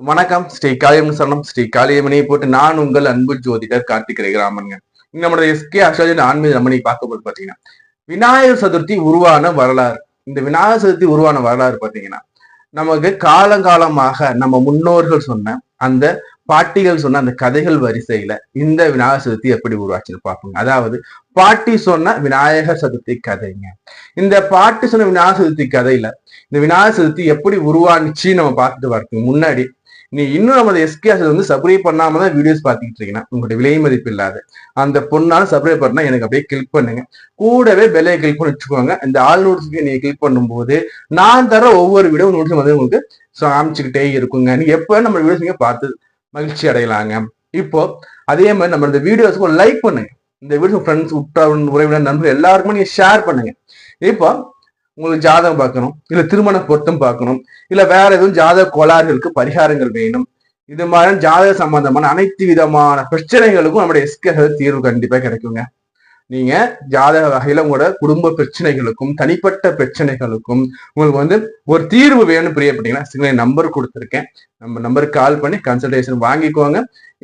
வணக்கம். ஸ்ரீ காளியம் சரணம். ஸ்ரீ காளியம்மனை போட்டு நான் உங்கள் அன்பு ஜோதிடர் கார்த்திக் ராமன்ங்க. இங்க நம்மளோட எஸ்கே அசோஜன் ஆன்மீக ரமணி பார்க்கும்போது பாத்தீங்கன்னா விநாயகர் சதுர்த்தி உருவான வரலாறு. இந்த விநாயகர் சதுர்த்தி உருவான வரலாறு பாத்தீங்கன்னா நமக்கு காலங்காலமாக நம்ம முன்னோர்கள் சொன்ன அந்த பாட்டிகள் சொன்ன அந்த கதைகள் வரிசையில இந்த விநாயகர் சதுர்த்தி எப்படி உருவாச்சுன்னு பார்ப்போங்க. அதாவது பாட்டி சொன்ன விநாயகர் சதுர்த்தி கதைங்க. இந்த பாட்டி சொன்ன விநாயகர் சதுர்த்தி கதையில இந்த விநாயகர் சதுர்த்தி எப்படி உருவானுச்சு நம்ம பார்த்துட்டு வரதுக்கு முன்னாடி நீ இன்னும் நம்ம எஸ்கேஸ் வந்து சப்ஸ்கிரைப் பண்ணாம தான் வீடியோஸ் பார்த்துக்கிட்டு இருக்கீங்கன்னா உங்களுடைய விலை மதிப்பு இல்லாத. அந்த பொண்ணாலும் சப்ஸ்கிரைப் பண்ணா எனக்கு அப்படியே கிளிக் பண்ணுங்க. கூடவே பெல்லையை கிளிக் பண்ணி வச்சுக்கோங்க. இந்த ஆல் நோட்ஸ்க்கு நீங்க கிளிக் பண்ணும்போது நான் தர ஒவ்வொரு வீடியோ நோட்ஸும் வந்து உங்களுக்கு காமிச்சுக்கிட்டே இருக்குங்க. நீங்க எப்போ நம்ம வீடியோஸ் நீங்க பார்த்து மகிழ்ச்சி அடையலாங்க. இப்போ அதே மாதிரி நம்ம இந்த வீடியோஸ்க்கு ஒரு லைக் பண்ணுங்க. இந்த வீடியோ ஃப்ரெண்ட்ஸ் உற்றார் உறவினர் நண்பர்கள் எல்லாருக்குமே நீங்க ஷேர் பண்ணுங்க. இப்போ உங்களுக்கு ஜாதகம் பார்க்கணும். இல்ல திருமண பொருத்தம் பார்க்கணும். இல்ல வேற எதுவும் ஜாதக கோளாறுகளுக்கு பரிகாரங்கள் வேணும். இது மாதிரி ஜாதக சம்பந்தமான அனைத்து விதமான பிரச்சனைகளுக்கும் நம்முடைய எஸ்கே தீர்வு கண்டிப்பா கிடைக்குங்க. நீங்க ஜாதக வகையில உங்களோட குடும்ப பிரச்சனைகளுக்கும் தனிப்பட்ட பிரச்சனைகளுக்கும் உங்களுக்கு வந்து ஒரு தீர்வு வேணும் பிரியப்பட்டீங்கன்னா சிங்கள நம்பர் கொடுத்துருக்கேன். நம்ம நம்பருக்கு கால் பண்ணி கன்சல்டேஷன் வாங்கிக்கோங்க.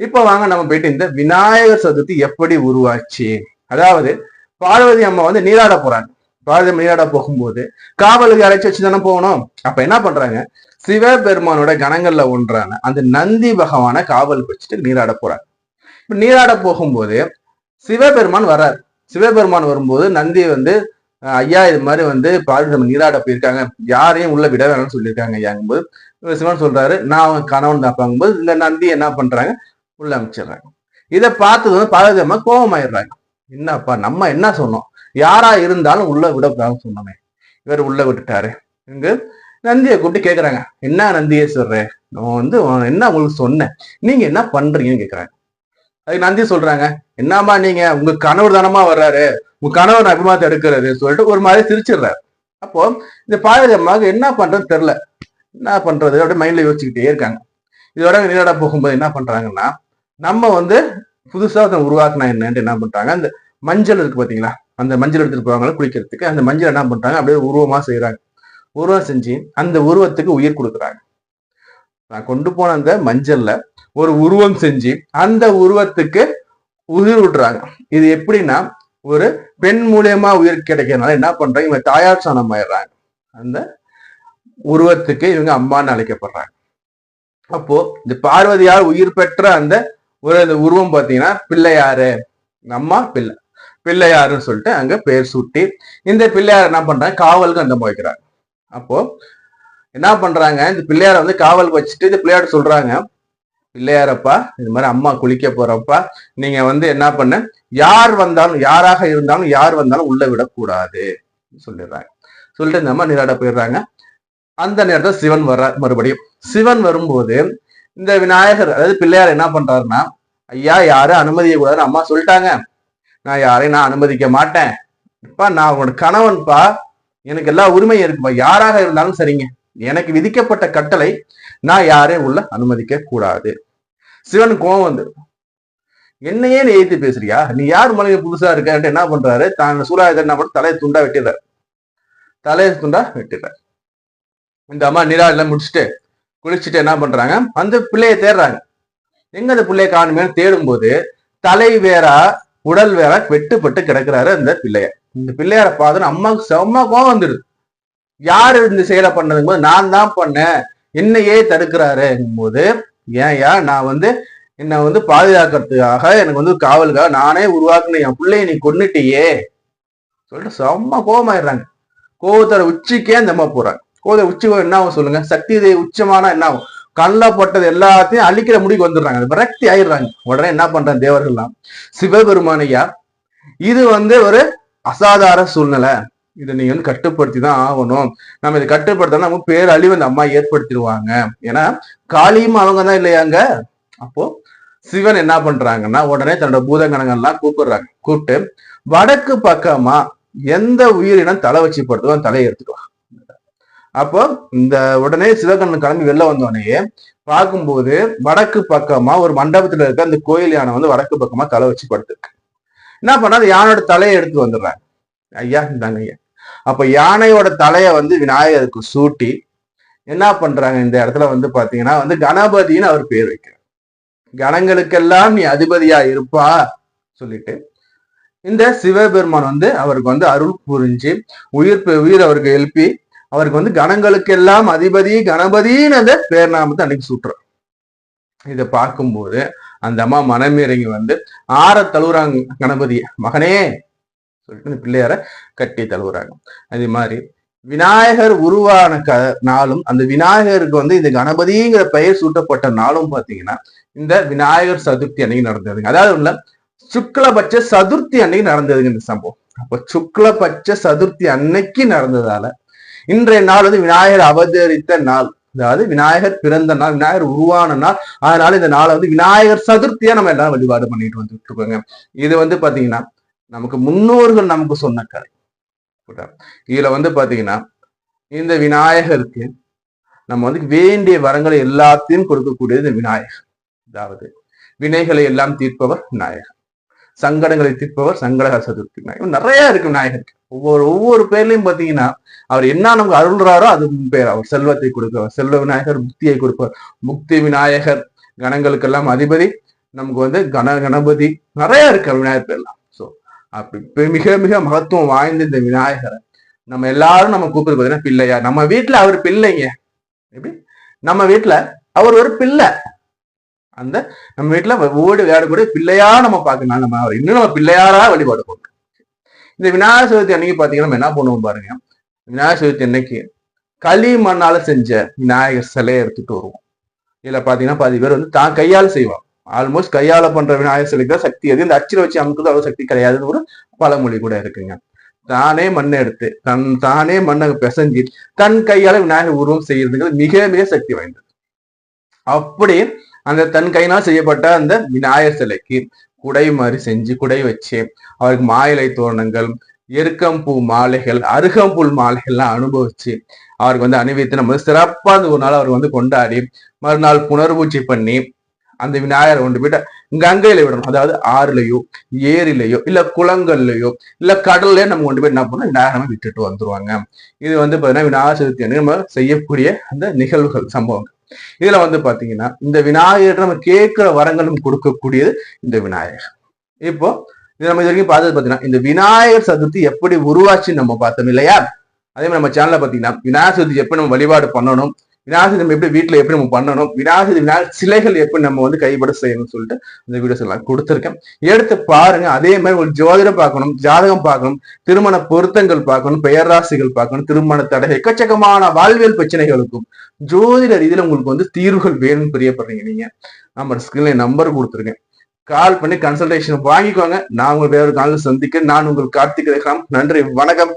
இப்போ வாங்க நம்ம போயிட்டு இந்த விநாயகர் சதுர்த்தி எப்படி உருவாச்சு? அதாவது பார்வதி அம்மா வந்து நீராட போறாங்க. பார்வதி அம்மா நீராட போகும்போது காவலுக்கு அழைச்சி வச்சு தானே போகணும். அப்ப என்ன பண்றாங்க? சிவபெருமானோட கணங்கள்ல ஒன்றான அந்த நந்தி பகவான காவலுக்கு வச்சுட்டு நீராட போறாங்க. இப்ப நீராட போகும்போது சிவபெருமான் வர்றாரு. சிவபெருமான் வரும்போது நந்தி வந்து ஐயா இது மாதிரி வந்து பார்வதி நம்ம நீராட போயிருக்காங்க. யாரையும் உள்ள விட வேணும்னு சொல்லியிருக்காங்க ஐயாங்கும்போது. சிவன் சொல்றாரு நான் அவங்க கணவன் தான். பார்க்கும்போது இந்த நந்தி என்ன பண்றாங்க? உள்ள அமைச்சிடுறாங்க. இதை பார்த்தது வந்து பார்வதி அம்மா கோபமாயிடுறாங்க. என்னப்பா நம்ம என்ன சொன்னோம்? யாரா இருந்தாலும் உள்ள விடக்கூடாதுன்னு சொன்னோமே இவர் உள்ள விட்டுட்டாரு. இங்கு நந்தியை கூப்பிட்டு கேக்குறாங்க. என்ன நந்தியை சொல்ற? நான் வந்து என்ன உங்களுக்கு சொன்னேன். நீங்க என்ன பண்றீங்கன்னு கேக்குறாங்க. அதுக்கு நந்தி சொல்றாங்க. என்னம்மா நீங்க? உங்க கணவர் தானமா வர்றாரு. உங்க கணவர் அபிமானத்தை எடுக்கிறது சொல்லிட்டு ஒரு மாதிரி சிரிச்சிடுறாரு. அப்போ இந்த பார்வதி அம்மாவுக்கு என்ன பண்றது தெரியல. என்ன பண்றது? அப்படியே மைண்ட்ல யோசிச்சுக்கிட்டே இருக்காங்க. இதோட நீராட போகும்போது என்ன பண்றாங்கன்னா நம்ம வந்து புதுசா ஒருத்தன் உருவாக்குனா என்னன்ட்டு என்ன பண்றாங்க? அந்த மஞ்சள் இருக்கு பாத்தீங்களா? அந்த மஞ்சள் எடுத்துட்டு போவாங்களா குளிக்கிறதுக்கு. அந்த மஞ்சள் என்ன பண்றாங்க? அப்படியே உருவமா செய்யறாங்க உருவம் செஞ்சு அந்த உருவத்துக்கு உயிர் கொடுக்குறாங்க. நான் கொண்டு போன அந்த மஞ்சள்ல ஒரு உருவம் செஞ்சு அந்த உருவத்துக்கு உயிர் விடுறாங்க. இது எப்படின்னா ஒரு பெண் மூலியமா உயிர் கிடைக்கிறதுனால என்ன பண்றாங்க? இவங்க தாயார் சாணம் ஆயிடுறாங்க. அந்த உருவத்துக்கு இவங்க அம்மான்னு அழைக்கப்படுறாங்க. அப்போ இந்த பார்வதியால் உயிர் பெற்ற அந்த ஒரு அந்த உருவம் பிள்ளை பிள்ளையாரு. அம்மா பிள்ளை. பிள்ளையாருன்னு சொல்லிட்டு அங்க பேர் சூட்டி இந்த பிள்ளையார் என்ன பண்றாங்க? காவலுக்கு அந்த வைக்கிறாங்க அப்போ என்ன பண்றாங்க? இந்த பிள்ளையார வந்து காவலுக்கு வச்சுட்டு இந்த பிள்ளையார் சொல்றாங்க பிள்ளையாரப்பா இது மாதிரி அம்மா குளிக்க போறப்பா நீங்க வந்து என்ன பண்ண யார் வந்தாலும் யாராக இருந்தாலும் யார் வந்தாலும் உள்ள விடக்கூடாது சொல்லிடுறாங்க. சொல்லிட்டு இந்த அம்மா நீராட போயிடுறாங்க. அந்த நேரத்தில் சிவன் வர்றார் மறுபடியும். சிவன் வரும்போது இந்த விநாயகர் அதாவது பிள்ளையார் என்ன பண்றாருன்னா ஐயா யாரும் அனுமதிய கூடாதுன்னு அம்மா சொல்லிட்டாங்க. நான் யாரையும் நான் அனுமதிக்க மாட்டேன். இப்பா நான் உன்னோட கணவன்ப்பா எனக்கு எல்லா உரிமையும் இருக்குப்பா. யாராக இருந்தாலும் சரிங்க. எனக்கு விதிக்கப்பட்ட கட்டளை நான் யாரையும் உள்ள அனுமதிக்க கூடாது. சிவன் கோவம் வந்து என்னையே நீ எதிர்த்து பேசுறியா? நீ யார் மனைவி புதுசா இருக்கன்ட்டு என்ன பண்றாரு? தான் சூறாயுதம் என்ன பண்ண தலையை துண்டா வெட்டிடுறாரு. தலையை துண்டா வெட்டிடுறாரு. இந்த அம்மா நீராடலாம் முடிச்சுட்டு குளிச்சுட்டு என்ன பண்றாங்க? அந்த பிள்ளையை தேடுறாங்க. எங்க அந்த பிள்ளைய காணுமேன்னு தேடும்போது தலை வேறா உடல் வேற வெட்டுப்பட்டு கிடக்குறாரு அந்த பிள்ளையார் இந்த பிள்ளையாரை பார்த்து அம்மாவுக்கு செம்ம கோவம் வந்துடுது. யாரு இந்த செயலை பண்ணதுங்க போது நான் தான் பண்ணேன். என்னையே தடுக்கிறாருங்கும் போது ஏன்யா நான் வந்து என்னை வந்து பாதுகாக்கிறதுக்காக எனக்கு வந்து காவலுக்காக நானே உருவாக்குன என் பிள்ளைய நீ கொன்னுட்டியே. சொல்லிட்டு செம்ம கோவமாயிடுறாங்க. கோவத்தோட உச்சிக்கே அந்த அம்மா போறாங்க. கோவத்தை உச்சி என்ன ஆகும் சொல்லுங்க? சக்தி உச்சமானா என்ன ஆகும்? கண்ணில் பட்டது எல்லாத்தையும் அழிக்கிற முடிவுக்கு வந்துடுறாங்க. அது விரக்தி ஆயிடுறாங்க. உடனே என்ன பண்றாங்க தேவர்கள்லாம்? சிவபெருமானையா இது வந்து ஒரு அசாதார சூழ்நிலை. இதை நீங்க வந்து கட்டுப்படுத்தி தான் ஆகணும். நம்ம இதை கட்டுப்படுத்தினா நம்ம பேரழிவு அந்த அம்மா ஏற்படுத்திடுவாங்க. ஏன்னா காளியும் அவங்க தான் இல்லையாங்க அப்போ சிவன் என்ன பண்றாங்கன்னா உடனே தன்னோட பூதங்கணங்கள்லாம் கூப்பிடுறாங்க. கூப்பிட்டு வடக்கு பக்கமா எந்த உயிரினம் தலை வச்சு படுத்தோ அந்த தலையை எடுத்துடுவாங்க அப்போ இந்த உடனே சிவகண்ணன் கிளம்பி வெளில வந்தோடனே பார்க்கும்போது வடக்கு பக்கமா ஒரு மண்டபத்துல இருக்க அந்த கோயில் யானை வந்து வடக்கு பக்கமா தலை வச்சு படுத்துருக்கு. என்ன பண்ணா அந்த யானையோட தலையை எடுத்து வந்துடுறாங்க ஐயா இந்தாங்க ஐயா. அப்ப யானையோட தலையை வந்து விநாயகருக்கு சூட்டி என்ன பண்றாங்க? இந்த இடத்துல வந்து பாத்தீங்கன்னா வந்து கணபதினு அவர் பேர் வைக்கிறார். கணங்களுக்கெல்லாம் நீ அதிபதியா இருப்பா சொல்லிட்டு இந்த சிவபெருமான் வந்து அவருக்கு வந்து அருள் புரிஞ்சு உயிர் உயிர் அவருக்கு எழுப்பி அவருக்கு வந்து கணங்களுக்கெல்லாம் அதிபதி கணபதின்னு அந்த பேர்நாமத்தை அன்னைக்கு சுட்டுறார் இதை பார்க்கும்போது அந்த அம்மா மனமிறங்கி வந்து ஆற தழுவுறாங்க கணபதியை மகனே சொல்லிட்டு இந்த பிள்ளையார கட்டி தழுவுறாங்க. அதே மாதிரி விநாயகர் உருவான க நாளும் அந்த விநாயகருக்கு வந்து இந்த கணபதிங்கிற பெயர் சூட்டப்பட்ட நாளும் பாத்தீங்கன்னா இந்த விநாயகர் சதுர்த்தி அன்னைக்கு நடந்ததுங்க. அதாவது உள்ள சுக்லபட்ச சதுர்த்தி அன்னைக்கு நடந்ததுங்க இந்த சம்பவம். அப்ப சுக்லபட்ச சதுர்த்தி அன்னைக்கு நடந்ததால இன்றைய நாள் வந்து விநாயகர் அவதரித்த நாள். அதாவது விநாயகர் பிறந்த நாள் விநாயகர் உருவான நாள். அதனால இந்த நாளை வந்து விநாயகர் சதுர்த்தியா நம்ம எல்லாரும் வழிபாடு பண்ணிட்டு வந்துட்டு இருக்கோங்க. இது வந்து பாத்தீங்கன்னா நமக்கு முன்னோர்கள் நமக்கு சொன்ன கதை. இதுல வந்து பாத்தீங்கன்னா இந்த விநாயகருக்கு நம்ம வந்து வேண்டிய வரங்களை எல்லாத்தையும் கொடுக்கக்கூடியது இந்த விநாயகர். அதாவது வினைகளை எல்லாம் தீர்ப்பவர் விநாயகர். சங்கடங்களை தீர்ப்பவர் சங்கடக சதுர்த்தி விநாயகர் நிறைய இருக்கு விநாயகருக்கு ஒவ்வொரு ஒவ்வொரு பேர்லயும் பாத்தீங்கன்னா அவர் என்ன நமக்கு அருள்றாரோ அது பேர். அவர் செல்வத்தை கொடுப்பவர். செல்வ விநாயகர் முக்தியை கொடுப்பவர். முக்தி விநாயகர் கணங்களுக்கெல்லாம் அதிபதி. நமக்கு வந்து கண கணபதி. நிறைய இருக்கு விநாயகர் பேர்லாம் ஸோ அப்படி மிக மிக மகத்துவம் வாய்ந்த இந்த விநாயகரை நம்ம எல்லாரும் நம்ம கூப்பிடுறது பார்த்தீங்கன்னா பிள்ளையா நம்ம வீட்டுல அவர் பிள்ளைங்க. எப்படி? நம்ம வீட்டுல அவர் ஒரு பிள்ளை. அந்த நம்ம வீட்டுல ஓடி விளையாடக்கூடிய பிள்ளையா நம்ம பார்க்கணும் நம்ம அவர் இன்னும் நம்ம பிள்ளையாரா வழிபாடு பண்ணணும் இந்த விநாயகர் சதுர்த்தி அன்னைக்கு பாத்தீங்கன்னா நம்ம என்ன பண்ணுவோம் பாருங்க விநாயகர் சதுர்த்தி அன்னைக்கு களிமண்ணால செஞ்ச விநாயகர் சிலையை எடுத்துட்டு வருவோம். இதுல பாத்தீங்கன்னா பாதி பேர் வந்து தான் கையால செய்வான் ஆல்மோஸ்ட் கையால பண்ற விநாயகர் சிலைக்கு தான் சக்தி அது இந்த அச்சில வச்சு அமுக்குது அவ்வளவு சக்தி கிடையாதுன்னு ஒரு பழமொழி கூட இருக்குங்க. தானே மண்ணை எடுத்து தன் தானே மண்ணை பிசைஞ்சு தன் கையால விநாயகர் உருவம் செய்யறதுங்கிறது மிக மிக சக்தி வாய்ந்தது. அப்படி அந்த தன் கையினால் செய்யப்பட்ட அந்த விநாயகர் சிலைக்கு குடை மாதிரி செஞ்சு குடை வச்சு அவருக்கு மாயிலை தோரணங்கள் எருக்கம்பூ மாலைகள் அருகம்புல் மாலைகள்லாம் அனுபவிச்சு அவருக்கு வந்து அணிவித்து நம்ம வந்து அந்த ஒரு நாள் அவர் வந்து கொண்டாடி மறுநாள் புனர்பூச்சி பண்ணி அந்த விநாயகரை கொண்டு போயிட்டு கங்கையில விடணும். அதாவது ஆறுலையோ ஏரிலையோ இல்ல குளங்கள்லையோ இல்ல கடல்லையோ நம்ம கொண்டு போய் என்ன பண்ணோம் விநாயகரை விட்டுட்டு வந்துருவாங்க. இது வந்து பாத்தீங்கன்னா விநாயகர் சதுர்த்தி நம்ம செய்யக்கூடிய அந்த நிகழ்வுகள் சம்பவங்கள். இதுல வந்து பாத்தீங்கன்னா இந்த விநாயகர் நம்ம கேட்கிற வரங்களும் கொடுக்கக்கூடியது இந்த விநாயகர். இப்போ இது நம்ம இது வரைக்கும் பார்த்தது பாத்தீங்கன்னா இந்த விநாயகர் சதுர்த்தி எப்படி உருவாச்சுன்னு நம்ம பார்த்தோம் இல்லையா? அதே மாதிரி நம்ம சேனல்ல பாத்தீங்கன்னா விநாயகர் சதுர்த்தி எப்படி நம்ம வழிபாடு பண்ணணும்? விநாயகர் நம்ம எப்படி வீட்டுல எப்படி நம்ம பண்ணணும்? விநாயகர் விநாயகர் சிலைகள் எப்படி நம்ம வந்து கைப்பட செய்யணும்னு சொல்லிட்டு இந்த வீடியோஸ் எல்லாம் கொடுத்துருக்கேன். எடுத்து பாருங்க. அதே மாதிரி ஒரு ஜோதிடம் பார்க்கணும் ஜாதகம் பார்க்கணும் திருமண பொருத்தங்கள் பார்க்கணும் பெயர் ராசிகள் பார்க்கணும் திருமண தடை எக்கச்சக்கமான வாழ்வியல் பிரச்சனைகளுக்கும் ஜோதிட ரீதியில உங்களுக்கு வந்து தீர்வுகள் வேணும்னு பிரியப்படுறீங்க நீங்க. நம்ம ஸ்கிரீன்ல நம்பர் கொடுத்துருக்கேன். கால் பண்ணி கன்சல்டேஷன் வாங்கிக்கோங்க. நான் உங்களை வேற ஒரு காலில் சந்திக்க நான் உங்கள் கார்த்திக் நன்றி. வணக்கம்.